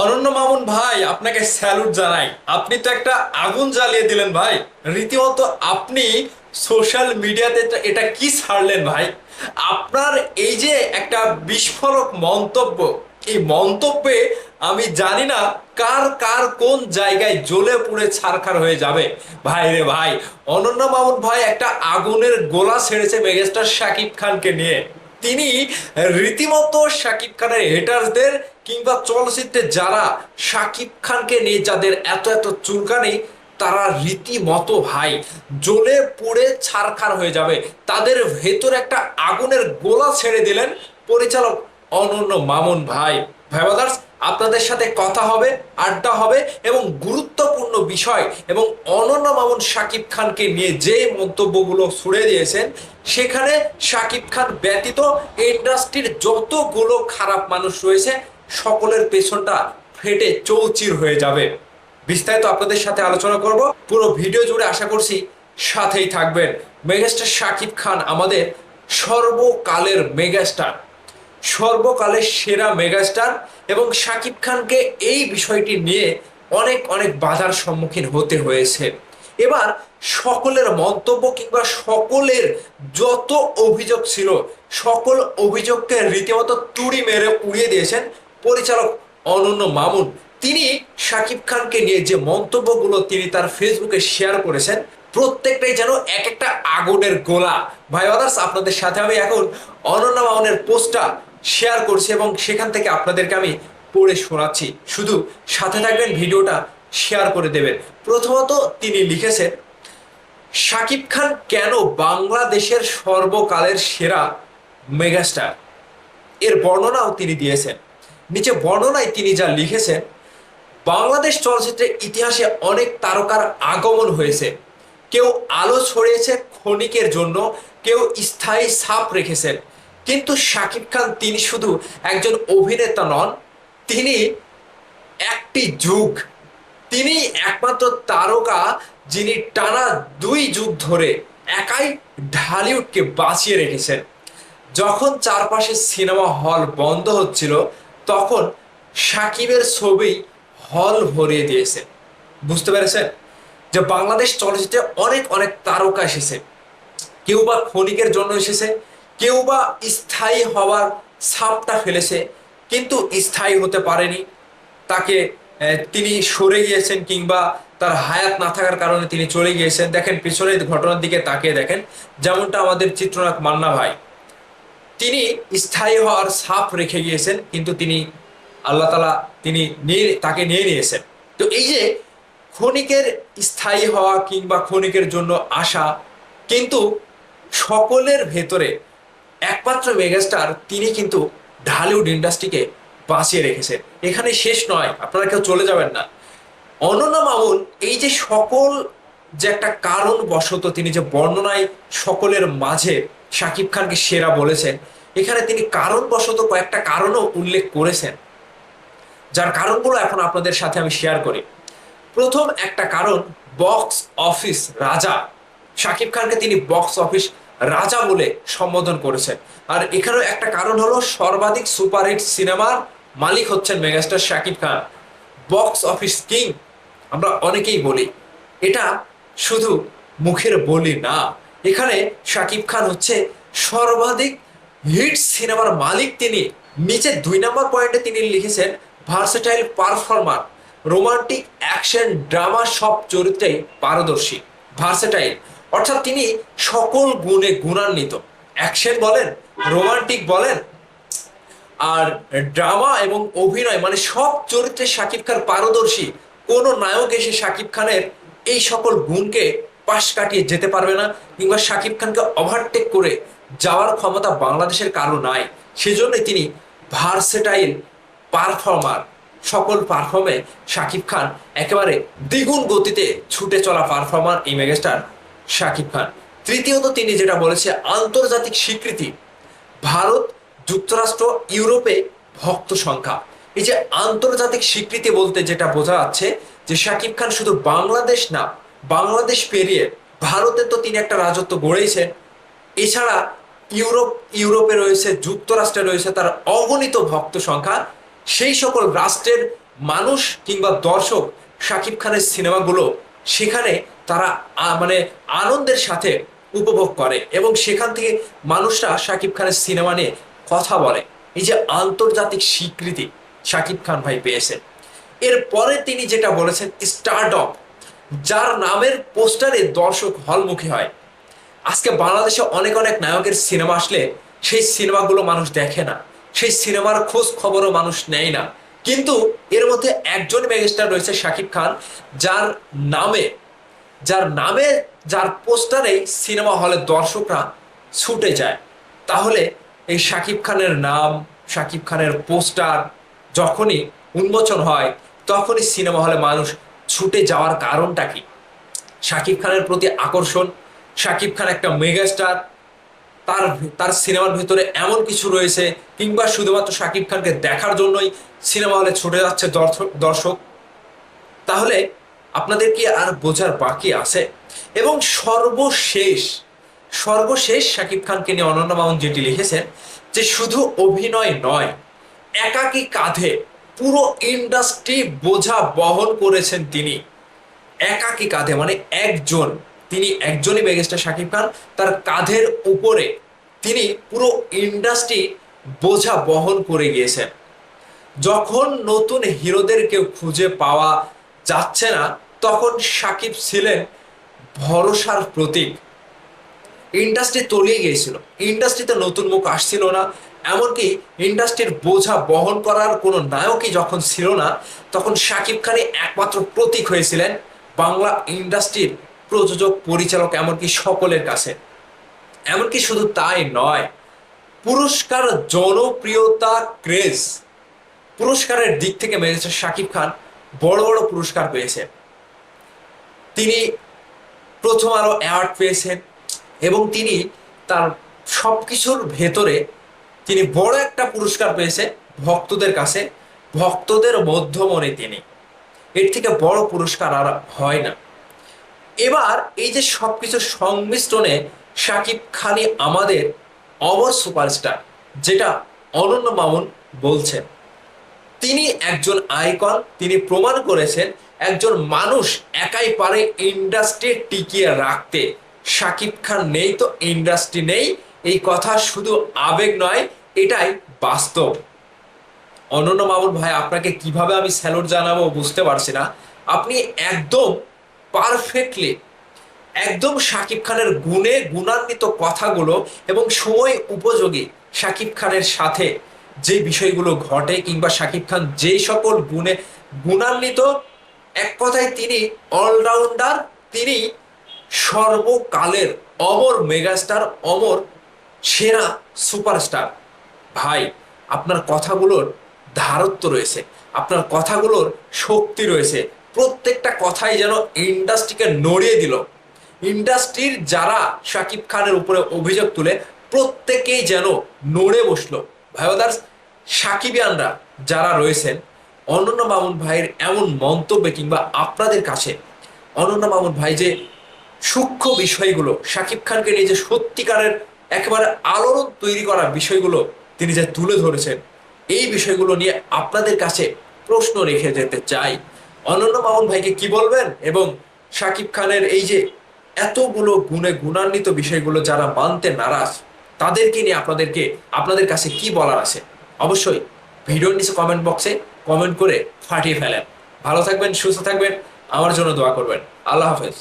অনন্য মামুন ভাই, আপনাকে স্যালুট জানাই। আপনি তো একটা আগুন জ্বালিয়ে দিলেন ভাই। রীতিমতো আপনি সোশ্যাল মিডিয়াতে এটা কি ছাড়লেন ভাই? আপনার এই যে একটা বিস্ফোরক মন্তব্য, এই মন্তব্যে আমি জানি না কার কার কোন জায়গায় জ্বলে পুড়ে ছারখার হয়ে যাবে। ভাই রে ভাই, অনন্য মামুন ভাই একটা আগুনের গোলা ছেড়েছে মেগাস্টার শাকিব খানকে নিয়ে। তিনি রীতিমতো শাকিব খানের হেটার্সদের কিংবা চলচ্চিত্রে যারা শাকিব খানকে নিয়ে যাদের এত এত চুলকানি, তারা রীতিমতো ভাই, জ্বলে পড়ে ছারখার হয়ে যাবে। তাদের ভেতর একটা আগুনের গোলা ছেড়ে দিলেন পরিচালক অনন্য মামুন ভাই। ভাই ব্রাদার্স আপনাদের সাথে কথা হবে, আড্ডা হবে এবং গুরুত্বপূর্ণ বিষয় এবং অনন্য মামুন শাকিব খানকে নিয়ে যে মন্তব্যগুলো ছুড়ে দিয়েছেন, সেখানে শাকিব খান ব্যতীত ইন্ডাস্ট্রির যতগুলো খারাপ মানুষ রয়েছে, সকলের পেছনটা ফেটে চৌচির হয়ে যাবে। বিস্তারিত আপনাদের সাথে আলোচনা করব। পুরো ভিডিও জুড়ে আশা করছি সাথেই থাকবেন। মেগাস্টার শাকিব খান আমাদের সর্বকালের মেগাস্টার। সর্বকালের সেরা মেগাস্টার। এবং শাকিব খানকে এই বিষয়টি নিয়ে অনেক অনেক বাধার সম্মুখীন হতে হয়েছে। এবার সকলের মন্তব্য কিংবা সকলের যত অভিযোগ ছিল, সকল অভিযোগকে রীতিমতো তুড়ি মেরে উড়িয়ে দিয়েছেন পরিচালক অনন্য মামুন। তিনি শাকিব খানকে নিয়ে যে মন্তব্যগুলো তিনি তার ফেসবুকে শেয়ার করেছেন, প্রত্যেকটাই যেন এক একটা আগুনের গোলা। ভাই আদার্স আপনাদের সাথে আমি এখন অনন্য মামুনের পোস্টটা শেয়ার করছি এবং সেখান থেকে আপনাদেরকে আমি পড়ে শোনাচ্ছি। শুধু সাথে থাকবেন, ভিডিওটা শেয়ার করে দেবেন। প্রথমত তিনি লিখেছেন, শাকিব খান কেন বাংলাদেশের সর্বকালের সেরা মেগাস্টার? এর বর্ণনাও তিনি দিয়েছেন। নিচে বর্ণনায় তিনি যা লিখেছেন, বাংলাদেশ চলচ্চিত্রের ইতিহাসে অনেক তারকার আগমন হয়েছে। কেউ আলো ছড়িয়েছে ক্ষণিকের জন্য, কেউ স্থায়ী ছাপ রেখেছেন। কিন্তু শাকিব খান তিনি শুধু একজন অভিনেতা নন, তিনি একটি যুগ, তিনি একমাত্র তারকা যিনি টানা দুই যুগ ধরে একাই ঢালিউডকে বাঁচিয়ে রেখেছেন। যখন চারপাশে সিনেমা হল বন্ধ হচ্ছিল, তখন সাকিবের ছবি হল ভরিয়ে দিয়েছে। বুঝতে পেরেছেন? যে বাংলাদেশ চলচ্চিত্রে অনেক অনেক তারকা এসেছে। কেউ বা ক্ষণিকের জন্য এসেছে কেউ বা স্থায়ী হওয়ার সাপটা ফেলেছে, কিন্তু স্থায়ী হতে পারেনি। তাকে তিনি সরে গিয়েছেন কিংবা তার হায়াত না থাকার কারণে তিনি চলে গিয়েছেন। দেখেন, পিছনের ঘটনার দিকে তাকিয়ে দেখেন, যেমনটা আমাদের চিত্রনাথ মান্না ভাই। তিনি স্থায়ী হওয়ার সাপ রেখে গিয়েছেন, কিন্তু তিনি, আল্লাহ তালা তিনি নিয়ে, তাকে নিয়ে নিয়েছেন। তো এই যে ক্ষণিকের স্থায়ী হওয়া কিংবা ক্ষণিকের জন্য আসা, কিন্তু সকলের ভেতরে একমাত্র মেগাস্টার তিনি কিন্তু ঢালিউড ইন্ডাস্ট্রিকে বাঁচিয়ে রেখেছেন। এখানে শেষ নয়, আপনারা কেউ চলে যাবেন না। অনন্য মামুন, এই যে সকল যে একটা কারণ বশত তিনি যে বর্ণনায় সকলের মাঝে শাকিব খানকে সেরা বলেছেন, এখানে তিনি কারণবশত কয়েকটা কারণও উল্লেখ করেছেন। যার কারণগুলো এখন আপনাদের সাথে আমি শেয়ার করি। প্রথম একটা কারণ বক্স অফিস রাজা। শাকিব খানকে তিনি বক্স অফিস রাজা বলে সম্বোধন করেছেন আর এখানেও একটা কারণ হলো সর্বাধিক সুপারহিট সিনেমার মালিক হচ্ছেন megastar Shakib Khan. Box office king, আমরা অনেকেই বলি। এটা শুধু মুখের বলি না, এখানে শাকিব খান হচ্ছে সর্বাধিক হিট সিনেমার মালিক তিনি। নিচে দুই নম্বর পয়েন্টে তিনি লিখেছেন, versatile performer, romantic action drama সব চরিত্রেই পারদর্শী। ভার্সেটাইল অর্থাৎ তিনি সকল গুণে গুণান্বিত। অ্যাকশন বলেন, রোমান্টিক বলেন, আর ড্রামা এবং অভিনয় মানে সব চরিত্রে শাকিব খান পারদর্শী। কোনো নায়ক এসে শাকিব খানের এই সকল গুণকে পাশ কাটিয়ে যেতে পারবে না, কিংবা শাকিব খানকে ওভারটেক করে যাওয়ার ক্ষমতা বাংলাদেশের কারও নাই। সেজন্য তিনি ভার্সেটাইল পারফর্মার সকল পারফর্মে শাকিব খান একেবারে দ্বিগুণ গতিতে ছুটে চলা পারফর্মার এই মেগাস্টার শাকিব খান। তৃতীয়ত তিনি যেটা বলেছে, আন্তর্জাতিক স্বীকৃতি, ভারত যুক্তরাষ্ট্র, ইউরোপে ভক্ত সংখ্যা। এই যে আন্তর্জাতিক স্বীকৃতি বলতে যেটা বোঝা যাচ্ছে, যে শাকিব খান শুধু বাংলাদেশ না, বাংলাদেশ পেরিয়ে ভারতে তো তিনি একটা রাজত্ব গড়েছেন এছাড়া ইউরোপ, ইউরোপে রয়েছে, যুক্তরাষ্ট্রে রয়েছে তার অগণিত ভক্ত সংখ্যা। সেই সকল রাষ্ট্রের মানুষ কিংবা দর্শক শাকিব খানের সিনেমাগুলো সেখানে তারা মানে আনন্দের সাথে উপভোগ করে এবং সেখান থেকে মানুষরা শাকিব খানের সিনেমা নিয়ে কথা বলে। এই যে আন্তর্জাতিক স্বীকৃতি শাকিব খান ভাই পেয়েছেন। এরপরে তিনি যেটা বলেছেন স্টারডম যার নামের পোস্টারে দর্শক হলমুখী হয়। আজকে বাংলাদেশে অনেক অনেক নায়কের সিনেমা আসলে সেই সিনেমাগুলো মানুষ দেখে না। সেই সিনেমার খোঁজ খবরও মানুষ নেয় না। কিন্তু এর মধ্যে একজন মেগাস্টার রয়েছে শাকিব খান, যার নামে যার নামে, যার পোস্টারে সিনেমা হলে দর্শকরা ছুটে যায়। তাহলে এই শাকিব খানের নাম, শাকিব খানের পোস্টার যখনই উন্মোচন হয়, তখনই সিনেমা হলে মানুষ ছুটে যাওয়ার কারণটা কি? শাকিব খানের প্রতি আকর্ষণ, শাকিব খান একটা মেগাস্টার, তার তার সিনেমার ভিতরে এমন কিছু রয়েছে, কিংবা শুধুমাত্র শাকিব খানকে দেখার জন্যই সিনেমা হলে ছুটে যাচ্ছে দর্শক দর্শক। তাহলে আপনাদের কি আর বোঝার বাকি আছে। এবং সর্বশেষ সর্বশেষ শাকিব খানকে নিয়ে অনন্য মামুন যেটি লিখেছেন যে শুধু অভিনয় নয়, একাকী কাঁধে পুরো ইন্ডাস্ট্রি বোঝা বহন করেছেন তিনি। একাকী কাঁধে মানে একজন, তিনি একজনই মেগাস্টার শাকিব খান, তার কাঁধের উপরে তিনি পুরো ইন্ডাস্ট্রি বোঝা বহন করে গিয়েছেন। যখন নতুন হিরোদের কেউ খুঁজে পাওয়া যাচ্ছে না তখন সাকিব ছিলেন ভরসার প্রতীক। ইন্ডাস্ট্রি তলিয়ে গিয়েছিল। ইন্ডাস্ট্রিতে নতুন মুখ আসছিল না। এমনকি ইন্ডাস্ট্রির বোঝা বহন করার কোনো নায়কই যখন ছিল না, তখন শাকিব খানই একমাত্র প্রতীক হয়েছিলেন বাংলা ইন্ডাস্ট্রির প্রযোজক, পরিচালক, এমনকি সকলের কাছে। এমনকি শুধু তাই নয়, পুরস্কার জনপ্রিয়তা ক্রেজ। পুরস্কারের দিক থেকে মেরেছে শাকিব খান, বড় বড় পুরস্কার পেয়েছে। তিনি প্রথম আলো অ্যাওয়ার্ড পেয়েছেন এবং তিনি তার সব কিছুর ভেতরে তিনি বড় একটা পুরস্কার পেয়েছেন ভক্তদের কাছে। ভক্তদের মধ্যমণি তিনি। এর থেকে বড় পুরস্কার আর হয় না। এবার এই যে সবকিছু সংমিশ্রণে শাকিব খানই আমাদের অমর সুপারস্টার, যেটা অনন্য মামুন বলছেন। তিনি একজন আইকন, তিনি প্রমাণ করেছেন একজন মানুষ একাই পারে ইন্ডাস্ট্রি টিকিয়ে রাখতে। শাকিব খান নেই তো, ইন্ডাস্ট্রি নেই। এই কথা শুধু আবেগ নয়, এটাই বাস্তব। অনন্য মামুন ভাই, আপনাকে কীভাবে আমি স্যালুট জানাব বুঝতে পারছি না। আপনি একদম পারফেক্টলি, একদম শাকিব খানের গুণে গুণান্বিত কথাগুলো এবং সময় উপযোগী শাকিব খানের সাথে যে বিষয়গুলো ঘটে কিংবা শাকিব খান যেই সকল গুণে গুণান্বিত এক কথায় তিনি অলরাউন্ডার তিনি সর্বকালের অমর মেগাস্টার অমর সেরা সুপারস্টার ভাই, আপনার কথাগুলোর ধারত্ব রয়েছে, আপনার কথাগুলোর শক্তি রয়েছে, প্রত্যেকটা কথাই যেন ইন্ডাস্ট্রিকে নড়িয়ে দিল। ইন্ডাস্ট্রির যারা শাকিব খানের উপরে অভিযোগ তুলে, প্রত্যেকেই যেন নড়ে বসল। ভাইবাদার্স সাকিবিয়ানরা যারা রয়েছেন অনন্য মামুন ভাইয়ের এমন মন্তব্যে কিংবা আপনাদের কাছে অনন্য মামুন ভাই যে সূক্ষ্ম বিষয়গুলো, শাকিব খানকে নিয়ে যে সত্যিকারের একেবারে আলোড়ন তৈরি করা বিষয়গুলো তিনি যে তুলে ধরেছেন, এই বিষয়গুলো নিয়ে আপনাদের কাছে প্রশ্ন রেখে যেতে চাই। অনন্য মামুন ভাইকে কি বলবেন? এবং শাকিব খানের এই যে এতগুলো গুণে গুণান্বিত বিষয়গুলো যারা মানতে নারাজ, তাদেরকে নিয়ে আপনাদেরকে, আপনাদের কাছে কি বলার আছে? অবশ্যই ভিডিওর নিচে কমেন্ট বক্সে কমেন্ট করে ফাটিয়ে ফেলেন। ভালো থাকবেন সুস্থ থাকবেন আমার জন্য দোয়া করবেন। আল্লাহ হাফেজ।